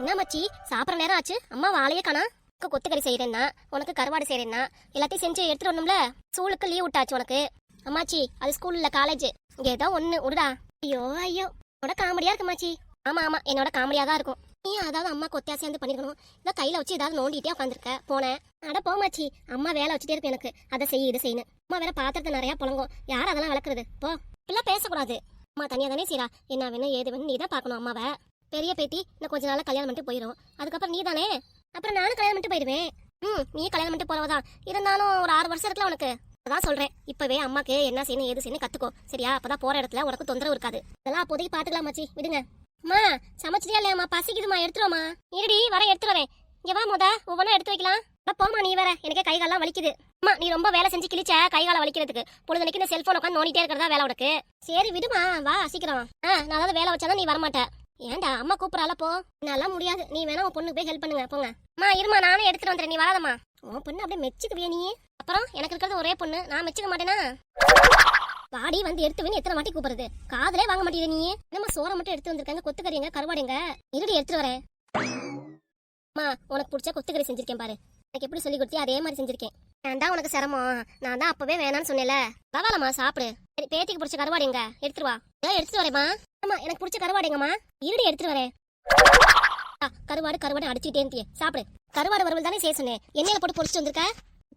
என்ன மச்சி? சாப்பிட்ற நேரம் ஆச்சு. அம்மா வாழையே காணா. உனக்கு கொத்துக்கறி செய்யறேன்னா உனக்கு கருவாடு செய்யறேன்னா எல்லாத்தையும் செஞ்சு எடுத்துட்டு வரணும்ல? ஸ்கூலுக்கு லீவ் விட்டாச்சு உனக்கு. அம்மாச்சி அது ஸ்கூல் இல்ல காலேஜ் இங்க ஏதோ ஒண்ணு விடுடா. ஐயோ ஐயோ. உன்னோட காமெடியா இருக்கு மாச்சி ஆமா ஆமா. என்னோட காமெடியா தான் இருக்கும். நீ அதாவது அம்மா கொத்தியா சேர்ந்து பண்ணிருக்கணும். இதை கையில வச்சு ஏதாவது நோண்டிட்டே உட்காந்துருக்க போனேன். அட போமாச்சி அம்மா வேலை வச்சுட்டே இருக்கு எனக்கு. அதை செய்ய இது செய்யணும் அம்மா வேற பாத்திரத்தை நிறைய புழங்கும். யார் அதெல்லாம் வளர்க்குறது போ. இப்பெல்லாம் பேசக்கூடாது. அம்மா தனியா தானே செய்றா. என்ன வேணும் ஏது வேணும் நீ தான் பார்க்கணும் அம்மாவை. பெரிய பேத்தி இன்னும் கொஞ்ச நாள் கல்யாணம் பண்ணிட்டு போயிடும் அதுக்கப்புறம் நீ தானே அப்புறம் நானும் கல்யாணம் பண்ணிட்டு போயிடுவேன். ம் நீ கல்யாணம் பண்ணிட்டு போறவதான் இருந்தாலும் ஒரு ஆறு வருஷம் இருக்கலாம் உனக்கு? அதான் சொல்றேன். இப்பவே அம்மாக்கு என்ன செய்யணும் ஏது செய்யணும் கத்துக்கோ. சரியா? அப்பதான் போற இடத்துல உனக்கு தொந்தரவு இருக்காது. அதெல்லாம் அப்போதைக்கு பாத்துக்கலாம் மச்சி. விடுங்க. அம்மா சமைச்சியா இல்லையாம்மா பசிக்குதுமா எடுத்துருவாமா இருடி வர எடுத்துட்டு வரேன் இங்க வா முத. ஒவ்வொன்றா எடுத்து வைக்கலாம். போமா நீ வேற. எனக்கே கை கால்லாம் வலிக்குது. அம்மா நீ ரொம்ப வேலை செஞ்சு கிழிச்ச கை கால வலிக்கிறதுக்கு. பொழுதுனைக்கு இந்த செல்போன் உட்காந்து நோண்டிட்டே இருக்கிறதா வேலை உனக்கு? சரி விடுமா. வா சீக்கிரம். ஆ நான் அதாவது வேலை வச்சாதான் நீ வரமாட்டேன் ஏன்டா அம்மா கூப்பிடறால போ. நல்லா முடியாது. நீ வேணா உன் பொண்ணுக்கு போய் ஹெல்ப் பண்ணுங்க. போங்க. அம்மா இருமா நானே எடுத்துட்டு வந்துடுறேன். நீ வராதம்மா உன் பொண்ணு அப்படியே மெச்சுக்குவியா நீ. அப்புறம் எனக்கு இருக்கிறது ஒரே பொண்ணு. நான் மெச்சுக்க மாட்டேனா? வாடி வந்து எடுத்து எத்தனை வாட்டி கூப்பிடுறது? காதலே வாங்க மாட்டேங்குது நீ. நம்ம சோறை மட்டும் எடுத்து வந்திருக்காங்க? கொத்துக்கறிங்க கருவாடுங்க இருடி எடுத்துட்டு வரேன். அம்மா உனக்கு பிடிச்ச கொத்துக்கறி செஞ்சிருக்கேன் பாரு. எனக்கு எப்படி சொல்லி கொடுத்தி அதே மாதிரி செஞ்சிருக்கேன். நான் தான் உனக்கு சிரமம். நான் தான் அப்பவே வேணாம்னு சொன்னேன்ல. பரவாயில்லம்மா சாப்பிடு. பேத்திக்கு பிடிச்ச கருவாடு எங்க? எடுத்துட்டு ஏன் எடுத்துட்டு வரேம்மா. ஆமா எனக்கு பிடிச்ச கருவாடைங்கம்மா இருடி எடுத்துட்டு வரேன். ஆ, கருவாடு கருவாடு அடிச்சுட்டே இருந்தியே. சாப்பிடு. கருவாடு வறுவல் தானே செய்ய சொன்னேன். எண்ணெயில போட்டு பொடிச்சு வந்திருக்க?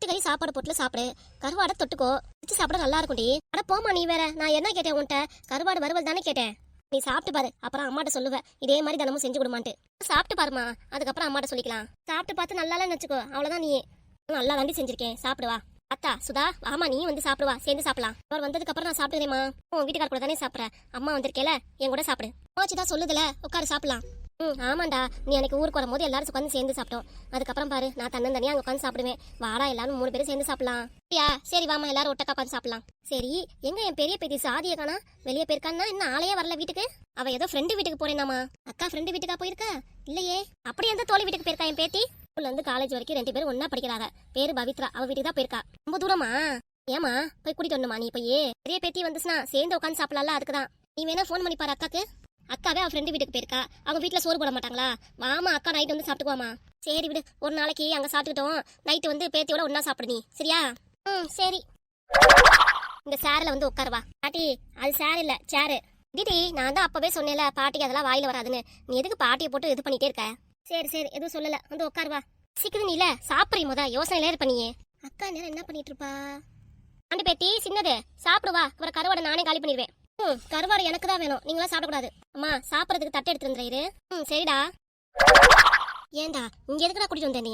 கறி சாப்பாடு போட்டுல சாப்பிடு. கருவாடை தொட்டுக்கோ. வச்சு சாப்பிட நல்லா இருக்கும்டி. அட போமா நீ வேற. நான் என்ன கேட்டேன் உன்கிட்ட? கருவாடு வறுவல் தானே கேட்டேன். நீ சாப்பிட்டு பாரு. அப்புறம் அம்மாட்ட சொல்லுவ. இதே மாதிரி தினமும் செஞ்சு கொடுமான்ட்டு. சாப்பிட்டு பாருமா அதுக்கப்புறம் அம்மாட்ட சொல்லிக்கலாம். சாப்பிட்டு பார்த்து நல்லா இல்லைன்னு வச்சுக்கோ. அவ்வளவுதான் நீ நல்லா தாண்டி செஞ்சிருக்கேன். சாப்பிடுவா அத்தா சுதா ஆமா நீ வந்து சாப்பிடுவா. சேர்ந்து சாப்பிடலாம். அவர் வந்ததுக்கு அப்புறம் நான் சாப்பிடுறேம்மா உன் வீட்டுக்கார கூட தானே சாப்பிட்ற. அம்மா வந்திருக்கேல என் கூட சாப்பிடு. போச்சுதான் சொல்லுதுல உட்காரு சாப்பிடலாம். ம் ஆமாண்டா. நீ அன்னைக்கு ஊருக்கு வரும்போது எல்லாரும் உட்காந்து சேர்ந்து சாப்பிட்டோம். அதுக்கப்புறம் பாரு நான் தன்னன் தனியாக அங்க உட்காந்து சாப்பிடுவேன். வாடா எல்லாரும் மூணு பேரும் சேர்ந்து சாப்பிடலாம். சரியா சரி வாமா எல்லாரும் ஒட்டக்கா உட்காந்து சாப்பிடலாம். சரி எங்க என் பெரிய பேத்தி சாதிய காணா? வெளியே போயிருக்கான்னா இன்னும் ஆளையே வரல வீட்டுக்கு? அவ ஏதோ ஃப்ரெண்டு வீட்டுக்கு போறேனாமா. அக்கா ஃப்ரெண்டு வீட்டுக்கா போயிருக்கா? இல்லையே. அப்படி எந்த தோழி வீட்டுக்கு போயிருக்கா என் பேத்தி? ஸ்கூல்ல இருந்து காலேஜ் வரைக்கும் ரெண்டு பேரும் ஒண்ணா படிக்கிறாங்க. பேரு பவித்ரா. அவ வீட்டுக்கு தான் போயிருக்கா. ரொம்ப தூரமா? ஏமா போய் கூட்டிட்டு வரணுமா நீ இப்பயே பெரிய பேத்தி வந்துச்சுன்னா சேர்ந்து உட்காந்து சாப்பிடலாம்ல அதுக்குதான். நீ வேணா ஃபோன் பண்ணி பாரு அக்காக்கு. அக்காவே அவ ஃப்ரெண்டு வீட்டுக்கு போயிருக்கா. அவங்க வீட்டில் சோறு போட மாட்டாங்களா? வாமா அக்கா நைட் வந்து சாப்பிட்டுக்குவாமா? சரி விடு ஒரு நாளைக்கு அங்க சாப்பிட்டுக்கிட்டோம். நைட்டு வந்து பேத்தியோட ஒன்றா சாப்பிடு நீ. சரியா? ம் சரி. இந்த சேரில் வந்து உட்காருவா பாட்டி அது சேர் இல்லை சேரு டிடி நான் தான் அப்பவே சொன்னேன்ல பாட்டிக்கு அதெல்லாம் வாயில வராதுன்னு. நீ எதுக்கு பாட்டியை போட்டு இது பண்ணிட்டே இருக்க? சரி சரி. எதுவும் சொல்லல. வந்து உட்காருவா சீக்கிரம் நீ இல்ல சாப்பிட்றீ முத யோசனையில இருப்ப நீ அக்கா நேரம் என்ன பண்ணிட்டு இருப்பா ஆண்டி பேத்தி சின்னது. சாப்பிடுவா அப்புறம் கருவாடை நானே காலி பண்ணிடுவேன். ம் கருவாடு எனக்கு தான் வேணும். நீங்களா சாப்பிடக்கூடாது. அம்மா சாப்பிட்றதுக்கு தட்டு எடுத்து வந்துடுறாரு ம் சரிடா. ஏன்டா இங்க எதுக்குடா கூட்டிட்டு வந்த நீ?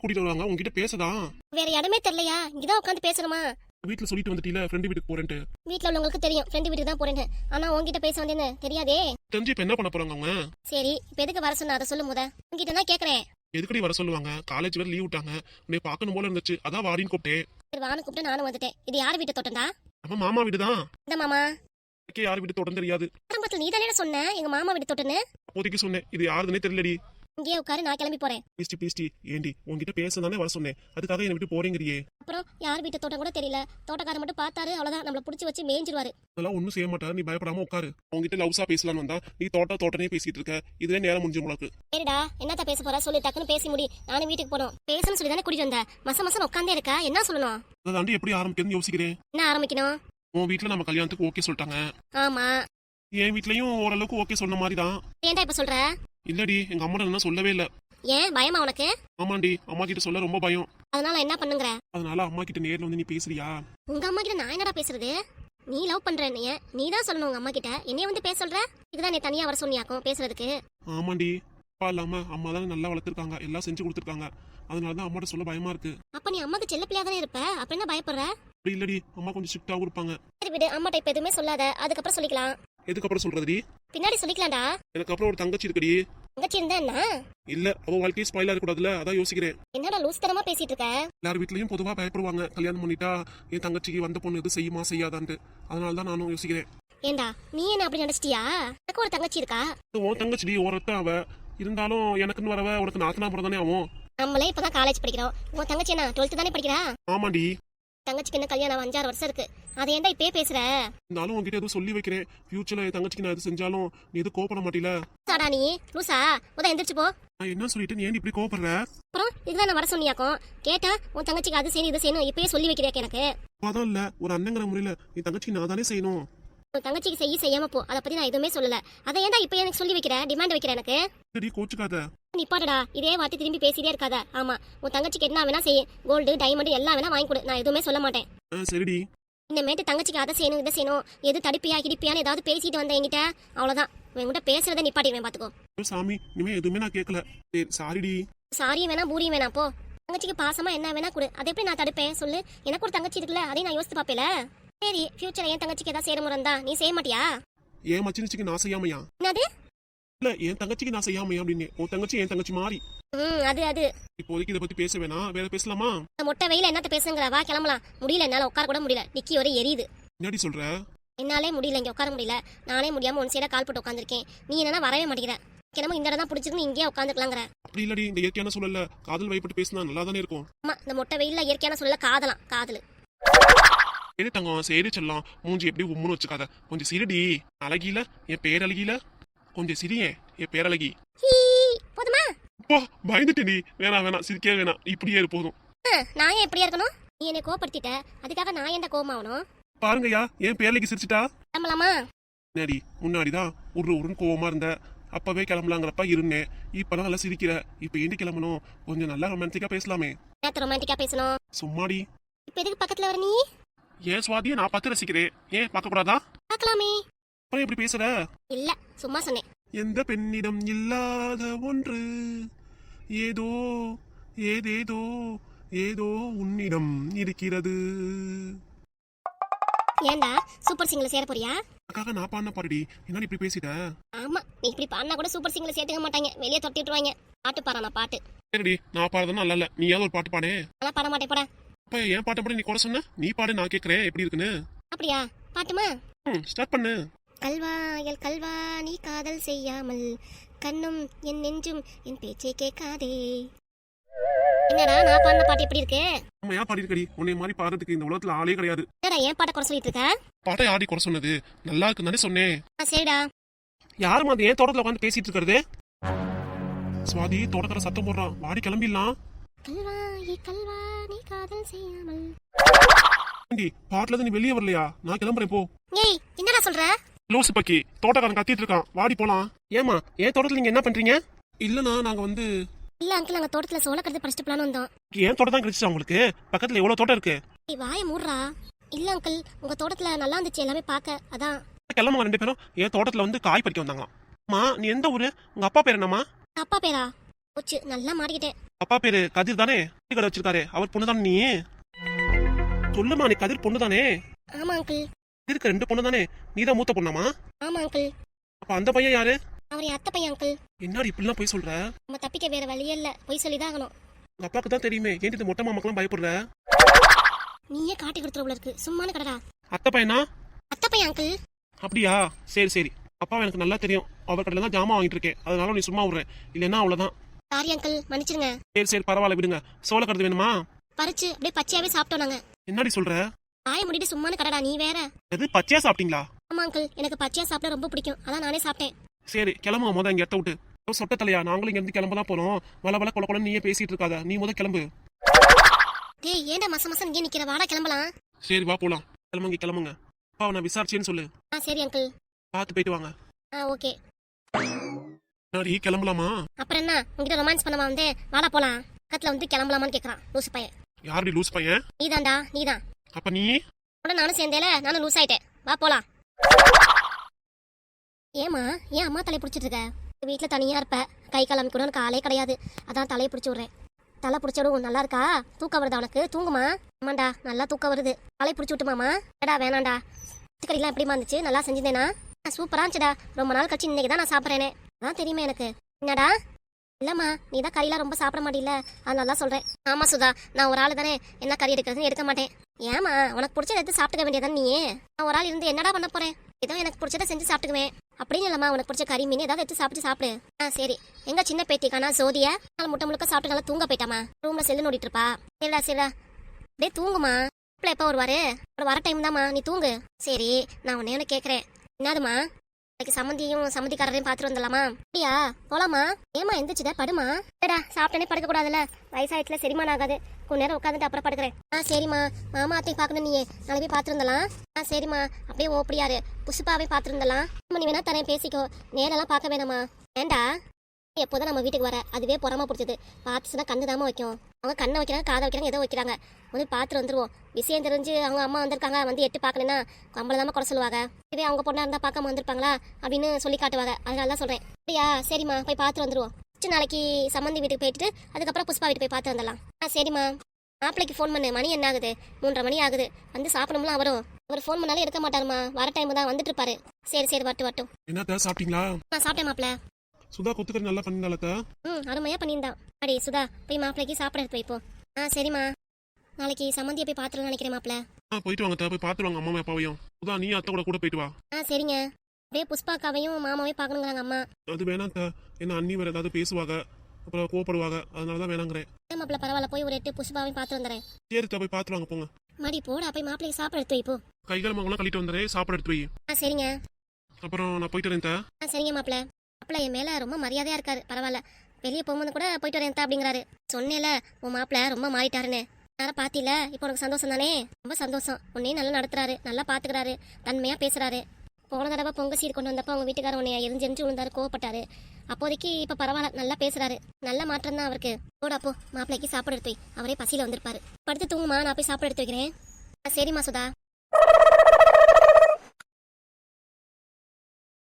கூட்டிட்டு வருவாங்க? உங்ககிட்ட பேசதான். வேற இடமே தெரியலையா? இங்கதான் உட்காந்து பேசணுமா? வீட்டுல சொல்லிட்டு வந்துட்டீல ஃப்ரெண்டு வீட்டுக்கு போறேன்ட்டு. வீட்ல உள்ளவங்களுக்கு தெரியும். ஃப்ரெண்டு வீட்டுக்கு தான் போறேன்னு ஆனா உன்கிட்ட பேச வந்தேன்னு தெரியாதே? தெரிஞ்சு இப்ப என்ன பண்ண போறாங்க அவங்க? சரி இப்ப எதுக்கு வர சொன்ன? அதை சொல்லு முத. உன்கிட்ட தான் கேக்குறேன். எதுக்கடி வர சொல்லுவாங்க? காலேஜ் வேற லீவ் விட்டாங்க. உன்னை பார்க்கணும் போல இருந்துச்சு. அதான் வாடின்னு கூப்பிட்டேன் சரி வான்னு கூப்பிட்டு நானும் வந்துட்டேன். இது யார் வீட்டு தோட்டம்டா? நம்ம மாமா வீடு தான். இந்த மாமா. யார் வீடு தோட்டம் தெரியாது. ஆரம்பத்துல நீ தானே சொன்ன? எங்க மாமா வீட்டு தோட்டம்னு? அப்போதைக்கு சொன்னேன். இது யாருதுன்னே தெரியலடி. இங்கேயே உட்காரு நான் கிளம்பி போறேன். பேஸ்டி பேஸ்டி. ஏண்டி உன்கிட்ட பேச தானே வர சொன்னேன். அதுக்காக என்னை விட்டு போறேங்கிறியே. அப்புறம் யார் வீட்டு தோட்டம் கூட தெரியல. தோட்டக்காரர் மட்டும் பார்த்தாரு அவ்வளவுதான். நம்மள புடிச்சு வச்சு மேய்ஞ்சிருவாரு. அதெல்லாம் ஒன்றும் செய்ய மாட்டாரு நீ பயப்படாம உட்காரு. உங்ககிட்ட லவ்ஸா பேசலாம்னு வந்தா நீ தோட்ட தோட்டனே பேசிட்டு இருக்க. இதுல நேரம் முடிஞ்சு உனக்கு. சரிடா என்னத்த பேச போற? சொல்லி டக்குன்னு பேசி முடி. நானும் வீட்டுக்கு போனோம் பேசணும்னு சொல்லி தானே கூட்டிட்டு வந்த? மச மசம் உட்காந்தே இருக்க? என்ன சொல்லணும்? அதை தாண்டி எப்படி ஆரம்பிக்கிறதுன்னு யோசிக்கிறேன். என்ன ஆரம்பிக்கணும்? உன் வீட்டுல நம்ம கல்யாணத்துக்கு ஓகே சொல்லிட்டாங்க. ஆமா. என் வீட்லயும் ஓரளவுக்கு ஓகே சொன்ன மாதிரி தான் ஏன்டா இப்ப சொல்ற? இல்லடி எங்க அம்மா என்ன சொல்லவே இல்ல. ஏன் பயமா உனக்கு? ஆமாண்டி அம்மா கிட்ட சொல்ல ரொம்ப பயம். அதனால என்ன பண்ணுங்கிற? அதனால அம்மா கிட்ட நேர்ல வந்து நீ பேசுறியா? உங்க அம்மா கிட்ட நான் என்னடா பேசுறது? நீ லவ் பண்ற என்னைய நீ தான் சொல்லணும் உங்க அம்மா கிட்ட. என்னைய வந்து பேச சொல்ற? இதுதான் நீ தனியா வர சொன்னியாக்கும் பேசுறதுக்கு. ஆமாண்டி அப்பா இல்லாம அம்மா தானே நல்லா வளர்த்துருக்காங்க எல்லாம் செஞ்சு கொடுத்துருக்காங்க. அதனால தான் அம்மாட்ட சொல்ல பயமா இருக்கு. அப்ப நீ அம்மாக்கு செல்ல பிள்ளையா தானே இருப்ப? அப்ப என்ன பயப்படுற? அப்படி இல்லடி அம்மா கொஞ்சம் ஸ்ட்ரிக்டாவும் இருப்பாங்க. சரி விடு அம்மாட்ட இப்ப எதுவுமே சொல்லாத. அதுக்கப்புறம் சொல்லிக்கலாம். எதுக்கப்புறம் சொல்றதுடி? பின்னாடி சொல்லிக்கலாம்டா. எனக்கு அப்புறம் ஒரு தங்கச்சி இருக்குடி? தங்கச்சி இருந்தா என்ன? இல்ல அவ வாழ்க்கையை ஸ்பாயிலா இருக்கக்கூடாதுல அதான் யோசிக்கிறேன். என்னடா லூஸ் தரமா பேசிட்டு இருக்க? எல்லார் வீட்லயும் பொதுவா பயப்படுவாங்க. கல்யாணம் பண்ணிட்டா என் தங்கச்சிக்கு வந்த பொண்ணு எது செய்யுமா செய்யாதான்ட்டு. அதனால தான் நானும் யோசிக்கிறேன். ஏண்டா நீ என்ன அப்படி நினைச்சிட்டியா? எனக்கு ஒரு தங்கச்சி இருக்கா? உன் தங்கச்சிடி ஓரத்தான் அவ. இருந்தாலும் எனக்குன்னு வரவ உனக்கு நாத்தனா தானே ஆகும் நம்மளே இப்பதான் காலேஜ் படிக்கிறோம். உன் தங்கச்சி என்ன டுவெல்த் தானே படிக்கிறா? ஆமாண்டி. தங்கச்சிக்கு என்ன கல்யாணம் அஞ்சாறு வருஷம் இருக்கு. அதை ஏன்டா இப்பயே பேசுற? இருந்தாலும் உன்கிட்ட எதுவும் சொல்லி வைக்கிறேன். ஃபியூச்சர்ல என் தங்கச்சிக்கு நான் எது செஞ்சாலும் நீ எதுவும் கோபப்பட மாட்டீல. சாடா நீ லூசா முத எந்திரிச்சு போ. நான் என்ன சொல்லிட்டு நீ ஏன் இப்படி கோபப்படுற அப்புறம் இதுதான் நான் வர சொன்னியாக்கும். கேட்டா உன் தங்கச்சிக்கு அது செய்யணும் இது செய்யணும் இப்பயே சொல்லி வைக்கிறியாக்க எனக்கு? அதான் இல்ல ஒரு அண்ணங்கிற முறையில என் தங்கச்சிக்கு நான் தானே செய்யணும். உன் தங்கச்சிக்கு செய்ய செய்யாம போ. அதை பத்தி நான் எதுவுமே சொல்லல. அதை ஏன்டா இப்ப எனக்கு சொல்லி வைக்கிற? டிமாண்ட் வைக்கிற எனக்கு? சரி கோச்சுக்காத. நிப்பாட்டடா. இதே வார்த்தை திரும்பி பேசிட்டே இருக்காத. ஆமா. உன் தங்கச்சிக்கு என்ன வேணா செய்ய கோல்டு டைமண்ட் எல்லாம் வேணா வாங்கி கொடு. நான் எதுவுமே சொல்ல மாட்டேன். சரிடி. இனிமேட்டு தங்கச்சிக்கு அதை செய்யணும் இதை செய்யணும். எது தடுப்பியா கிடிப்பியான்னு ஏதாவது பேசிட்டு வந்த என்கிட்ட? அவ்வளவுதான். உன்கிட்ட பேசுறதை நிப்பாட்டிடுவேன் பாத்துக்கோ. சாமி இனிமே எதுவுமே நான் கேட்கல சரி சாரிடி. சாரியும் வேணாம் பூரியும் வேணாம். போ. தங்கச்சிக்கு பாசமா என்ன வேணா கொடு. அதை எப்படி நான் தடுப்பேன்? சொல்லு. எனக்கு ஒரு தங்கச்சி இருக்குல்ல அதையும் நான் யோசித்து பாப்பேல சரி ஃபியூச்சர் என் தங்கச்சிக்கு ஏதாவது சேர முறை இருந்தா நீ செய்ய மாட்டியா? ஏன் மச்சினிச்சிக்கு நான் செய்யாமையா? என்னது? இல்ல என் தங்கச்சிக்கு நான் செய்யாமையா அப்படின்னு. உன் தங்கச்சி என் தங்கச்சி மாறி. ம் அது அது. இப்போதைக்கு இதை பத்தி பேச வேணாம். வேற பேசலாமா? இந்த மொட்டை வெயில என்னத்த பேசுங்கிற வா கிளம்பலாம். முடியல என்னால உட்கார கூட முடியல. டிக்கி ஒரே எரியுது. என்னடி சொல்ற? என்னாலே முடியல இங்க உட்கார முடியல. நானே முடியாம ஒன் சைடா கால் போட்டு உட்காந்துருக்கேன் நீ என்னன்னா வரவே மாட்டேங்கிற. கிளம்ப இந்த இடம் தான் பிடிச்சிருக்கு இங்கேயே உட்காந்துக்கலாங்கிற அப்படி இல்லடி இந்த இயற்கையான சூழல்ல காதல் வைப்பட்டு பேசினா நல்லா தானே இருக்கும். ஆமா இந்த மொட்டை வெயில்ல இயற்கையான சொல்ல காதலாம் காதல். சரி தங்கம்? சரி செல்லம். மூஞ்சி எப்படி உம்முன்னு வச்சுக்காத. கொஞ்சம் சிரிடி. அழகில என் பேர் அழகில கொஞ்சம் சிரியே. என் பேரழகி ஹீ போதுமா? அப்பா பயந்துட்டேடி வேணாம் வேணாம். சிரிக்கவே வேணாம். இப்படியே இரு போதும். ஆ, நான் ஏன் எப்படியா இருக்கணும்? நீ என்னை கோபப்படுத்திட்ட அதுக்காக நான் ஏன்டா கோவமாகணும்? பாருங்கய்யா என் பேரழகி சிரிச்சிட்டா? கிளம்பலாமா முன்னாடி முன்னாடிதான் உரு உருன்னு கோவமா இருந்த. அப்பவே கிளம்பலாங்கிறப்ப இருந்தேன் இப்பெல்லாம் நல்லா சிரிக்கிற. இப்ப ஏண்டி கிளம்பணும்? கொஞ்சம் நல்லா ரொமான்டிக்கா பேசலாமே. நேத்து ரொமான்டிக்கா பேசணும்? சும்மாடி. இப்ப எதுக்கு பக்கத்துல வர நீ? ஏன் சுவாதியை நான் பார்த்து ரசிக்கிறேன். ஏன் பார்க்க கூடாதா? பார்க்கலாமே. அப்புறம் எப்படி பேசுற? இல்ல சும்மா சொன்னேன். எந்த பெண்ணிடம் இல்லாத ஒன்று? ஏதோ ஏதேதோ ஏதோ உன்னிடம் இருக்கிறது. ஏன்டா சூப்பர் சிங்கர்ல சேர போறியா? அதுக்காக நான் பாடின பாருடி என்னடி இப்படி பேசிட்ட? ஆமா நீ இப்படி பாடினா கூட சூப்பர் சிங்கர்ல சேர்த்துக்க மாட்டாங்க. வெளியே தொட்டி விட்டுருவாங்க. பாட்டு பாரு நான் பாட்டு. சரிடி நான் பாடுறது நல்லா இல்ல. நீயாவது ஒரு பாட்டு பாடே. நான் பாட மாட்டேன் போட. அப்ப என் பாட்டை பாடி நீ கூட சொன்ன? நீ பாடு நான் கேட்கறேன் எப்படி இருக்குன்னு? அப்படியா? பாட்டுமா? ம் ஸ்டார்ட் பண்ணு. கல்வாயல் கல்வா நீ காதல் செய்யாமல். கண்ணும் என் நெஞ்சும் என் பேச்சை கேட்காதே. என்னடா நான் பாடின பாட்டு எப்படி இருக்கு? நம்ம ஏன் பாடிருக்கடி உன்னை மாதிரி பாடுறதுக்கு இந்த உலகத்துல ஆளே கிடையாது. என்னடா ஏன் பாட்ட குறை சொல்லிட்டு இருக்க? பாட்டை ஆடி குறை சொன்னது. நல்லா இருக்குன்னு தானே சொன்னேன். ஆ சரிடா. யாரும் அது ஏன் தோட்டத்துல உட்காந்து பேசிட்டு இருக்கிறது? சுவாதி தோட்டத்துல சத்தம் போடுறான். வாடி கிளம்பிடலாம். கல்வா ஏ கல்வா நீ காதல் செய்யாமல். ஏண்டி, பாட்டுல இருந்து நீ வெளியே வரலையா? நான் கிளம்புறேன் போ. ஏய் என்னடா சொல்ற? லூசு பக்கி தோட்டக்காரன் கத்திட்டு இருக்கான். வாடி போலாம். ஏமா ஏன் தோட்டத்துல நீங்க என்ன பண்றீங்க? இல்லனா நாங்க வந்து இல்ல அங்கிள் நாங்க தோட்டத்துல சோள கருது படிச்சுட்டு போலான்னு வந்தோம். ஏன் தோட்டம் தான் கிடைச்சா உங்களுக்கு? பக்கத்துல எவ்வளவு தோட்டம் இருக்கு? ஏய் வாய மூடுறா. இல்ல அங்கிள் உங்க தோட்டத்துல நல்லா இருந்துச்சு எல்லாமே பார்க்க. அதான். கிளம்புங்க ரெண்டு பேரும். என் தோட்டத்துல வந்து காய் பறிக்க வந்தாங்களாம். அம்மா நீ எந்த ஊரு? உங்க அப்பா பேர் என்னம்மா? அப்பா பேரா? போச்சு நல்லா மாறிக்கிட்டேன். அப்பா பேரு கதிர் தானே? டீ கடை வச்சிருக்காரு அவர் பொண்ணு தானே நீ? சொல்லுமா நீ கதிர் பொண்ணு தானே? ஆமா அங்கிள். கதிருக்கு ரெண்டு பொண்ணு தானே? நீ தான் மூத்த பொண்ணாமா? ஆமா அங்கிள். அப்ப அந்த பையன் யாரு? அவர் என் அத்தை பையன் அங்கிள். என்னடி இப்படிலாம் போய் சொல்ற? நம்ம தப்பிக்க வேற வழியே இல்ல. போய் சொல்லிதான் ஆகணும். உங்க அப்பாவுக்கு தான் தெரியுமே ஏன் இந்த மொட்டை மாமாக்கெல்லாம் பயப்படுற? நீயே காட்டி கொடுத்துருவுல இருக்கு. சும்மான கடடா. அத்தை பையனா? அத்தை பையன் அங்கிள். அப்படியா? சரி சரி. அப்பா எனக்கு நல்லா தெரியும். அவர் கடையில தான் ஜாமான் வாங்கிட்டு இருக்கேன். அதனால நீ சும்மா விடுறேன் இல்லைன்னா அவ்வளவுதான். சாரி அங்கிள் மன்னிச்சிருங்க சரி சரி பரவாயில்ல விடுங்க. சோள கருது வேணுமா? பறிச்சு அப்படியே பச்சையாவே சாப்பிட்டோம் நாங்க. என்னடி சொல்ற? வாய முடிட்டு சும்மான கடடா நீ வேற. எது பச்சையா சாப்பிட்டீங்களா? ஆமா அங்கிள் எனக்கு பச்சையா சாப்பிட ரொம்ப பிடிக்கும். அதான் நானே சாப்பிட்டேன். சரி கிளம்புங்க முத இங்க இடத்த விட்டு. சொட்ட தலையா? நாங்களும் இங்க இருந்து கிளம்ப தான் போறோம். வள வள கொல கொலன்னு நீயே பேசிட்டு இருக்காத. நீ முத கிளம்பு. டேய் ஏன்டா மச மசம் இங்கே நிக்கிற? வாடா கிளம்பலாம். சரி வா போலாம். கிளம்புங்க கிளம்புங்க. அப்பாவை நான் விசாரிச்சேன்னு சொல்லு. ஆ சரி அங்கிள் பார்த்து போயிட்டு வாங்க. ஆ ஓகே. நாடி கிளம்பலாமா? அப்புறம் என்ன உங்ககிட்ட ரொமான்ஸ் பண்ணவா வந்து வாடா போலாம். பக்கத்துல வந்து கிளம்பலாமான்னு கேக்குறான் லூசு பையன். யாரடி லூஸ் பையன்? நீதான்டா நீதான். அப்ப நீ? உடனே நானும் சேர்ந்தேல நானும் லூஸ் ஆயிட்டேன். வா போலாம். ஏமா ஏன் அம்மா தலையை பிடிச்சிட்டு இருக்க? வீட்டில் தனியா இருப்ப. கை கால் அமைக்க உனக்கு ஆளே கிடையாது. அதான் தலையை பிடிச்சி விடுறேன். தலை பிடிச்சடும் நல்லா இருக்கா? தூக்கம் வருதா உனக்கு? தூங்குமா? ஆமாண்டா நல்லா தூக்கம் வருது. தலை பிடிச்சி விட்டுமாமா ஏடா வேணாண்டா. கறிலாம் எப்படிமா இருந்துச்சு? நல்லா செஞ்சிருந்தேனா? சூப்பரா இருந்துச்சுடா. ரொம்ப நாள் கழிச்சு இன்னைக்கு தான் நான் சாப்பிட்றேனே. ஆ தெரியுமே எனக்கு. என்னடா? இல்லம்மா நீ தான் கறியெல்லாம் ரொம்ப சாப்பிட மாட்டில அதனால தான் சொல்றேன். ஆமா சுதா. நான் ஒரு ஆள் தானே என்ன கறி எடுக்கிறதுன்னு எடுக்க மாட்டேன். ஏமா உனக்கு பிடிச்சத எடுத்து சாப்பிட்டுக்க வேண்டியதான் நீ நான் ஒரு ஆள் இருந்து என்னடா பண்ண போறேன்? ஏதோ எனக்கு பிடிச்சத செஞ்சு சாப்பிட்டுக்குவேன். அப்படின்னு இல்லம்மா உனக்கு பிடிச்ச கறி மீன் ஏதாவது எடுத்து சாப்பிட்டு சாப்பிடு. ஆ சரி. எங்க சின்ன பேத்திக்கானா ஜோதியா? நாள் முட்டை முழுக்க சாப்பிட்டு நல்லா தூங்க போயிட்டாமா ரூம்ல செல்லு நோடிட்டு இருப்பா. சரிடா சரிடா டேய் தூங்குமா மாப்பிள்ள எப்போ வருவாரு? வர டைம் தான்மா நீ தூங்கு. சரி நான் உன்னை ஒன்று கேட்குறேன் என்னதுமா இன்னைக்கு சம்மந்தியும் சம்மந்திக்காரரையும் பார்த்துட்டு வந்துடலாமா? அப்படியா? போலாமா? ஏமா எந்திரிச்சுத படுமா? ஏடா சாப்பிட்டனே படுக்க கூடாதுல்ல வயசாயிட்டுல செரிமான ஆகாது. கொஞ்ச நேரம் உட்காந்துட்டு அப்புறம் படுக்கிறேன். ஆ சரிம்மா. மாமா அத்தையும் பார்க்கணும் நீ நாளை போய் பார்த்துருந்தலாம் ஆ சரிம்மா. அப்படியே ஓப்படியாரு புசுப்பாவே பார்த்துருந்தலாம் நீ வேணா தரேன் பேசிக்கோ. நேரெல்லாம் பார்க்க வேணாமா ஏண்டா எப்போதான் நம்ம வீட்டுக்கு வர அதுவே பொறாம பிடிச்சது. பார்த்துச்சுன்னா கண்ணு தாம வைக்கும். அவங்க கண்ணை வைக்கிறாங்க காதை வைக்கிறாங்க ஏதோ வைக்கிறாங்க. வந்து பார்த்துட்டு வந்துருவோம். விஷயம் தெரிஞ்சு அவங்க அம்மா வந்திருக்காங்க வந்து எட்டு பார்க்கலன்னா நம்மள தாம குறை சொல்லுவாங்க. இதே அவங்க பொண்ணா இருந்தா பார்க்காம வந்திருப்பாங்களா அப்படின்னு சொல்லி காட்டுவாங்க. அதனால தான் சொல்றேன். அப்படியா? சரிம்மா போய் பார்த்துட்டு வந்துருவோம். ஃபர்ஸ்ட் நாளைக்கு சம்மந்தி வீட்டுக்கு போயிட்டு அதுக்கப்புறம் புஷ்பா வீட்டுக்கு போய் பார்த்து வந்துடலாம். ஆ சரிம்மா. மாப்பிளைக்கு ஃபோன் பண்ணு. மணி என்ன ஆகுது? மூன்றரை மணி ஆகுது. வந்து சாப்பிடணும்லாம் வரும் அவர் ஃபோன் பண்ணாலும் எடுக்க மாட்டாருமா வர டைம் தான் வந்துட்டு இருப்பாரு. சரி சரி வரட்டும் வரட்டும். என்னத்த சாப்பிட்டீங்களா? நான் சாப்பிட்டேன் மாப்பிள்ள. சுதா கொத்துக்கறி நல்லா பண்ணிருந்தாலத்த ம் அருமையா பண்ணியிருந்தான் அடி சுதா போய் மாப்பிளைக்கு சாப்பிட எடுத்து வைப்போம். ஆ சரிம்மா. நாளைக்கு சம்மந்தியை போய் பார்த்துருன்னு நினைக்கிறேன் மாப்பிள்ள. ஆ போயிட்டு வாங்க. போய் பார்த்துருவாங்க அம்மா அப்பாவையும். சுதா நீ அத்தை கூட கூட போயிட்டு வா. ஆ சரிங்க. அப்படியே புஷ்பாக்காவையும் மாமாவையும் பார்க்கணுங்கிறாங்க அம்மா. அது அத்தை. என்ன அண்ணி வேற ஏதாவது பேசுவாங்க அப்புறம் கோவப்படுவாங்க அதனால தான் வேணாங்கிறேன். மாப்பிள்ள பரவாயில்ல. போய் ஒரு எட்டு புஷ்பாவையும் பார்த்து வந்துடுறேன். சரி அத்தை, போய் பார்த்துருவாங்க போங்க. மாடி போடா போய் மாப்பிளைக்கு சாப்பிட எடுத்து வைப்போ கைகால மகளாம் கழிட்டு வந்துடுறேன் சாப்பாடு எடுத்து வை. ஆ சரிங்க. அப்புறம் நான் போயிட்டு வரேன் அத்தை. ஆ சரிங்க மாப்பிள்ள. மாப்பிள்ள என் மேல ரொம்ப மரியாதையா இருக்காரு. பரவாயில்ல. வெளியே போகும்போது கூட போயிட்டு வரேன் தா அப்படிங்கிறாரு. சொன்னேல உன் மாப்பிள்ள ரொம்ப மாறிட்டாருன்னு. யாரும் பாத்தில? இப்போ உனக்கு சந்தோஷம் தானே? ரொம்ப சந்தோஷம். உன்னையும் நல்லா நடத்துறாரு. நல்லா பாத்துக்கிறாரு. தன்மையா பேசுறாரு. போன தடவை பொங்கல் சீர் கொண்டு வந்தப்போ அவங்க வீட்டுக்காரர் உன்னை எரிஞ்சு எரிஞ்சு விழுந்தாரு. கோவப்பட்டாரு. அப்போதைக்கு இப்ப பரவாயில்ல. நல்லா பேசுறாரு. நல்ல மாற்றம் தான் அவருக்கு. போடா போ. மாப்பிள்ளைக்கு சாப்பாடு எடுத்து அவரே பசியில வந்திருப்பாரு. படுத்து தூங்குமா நான் போய் சாப்பாடு எடுத்து வைக்கிறேன். ஆ, சரிம்மா சுதா.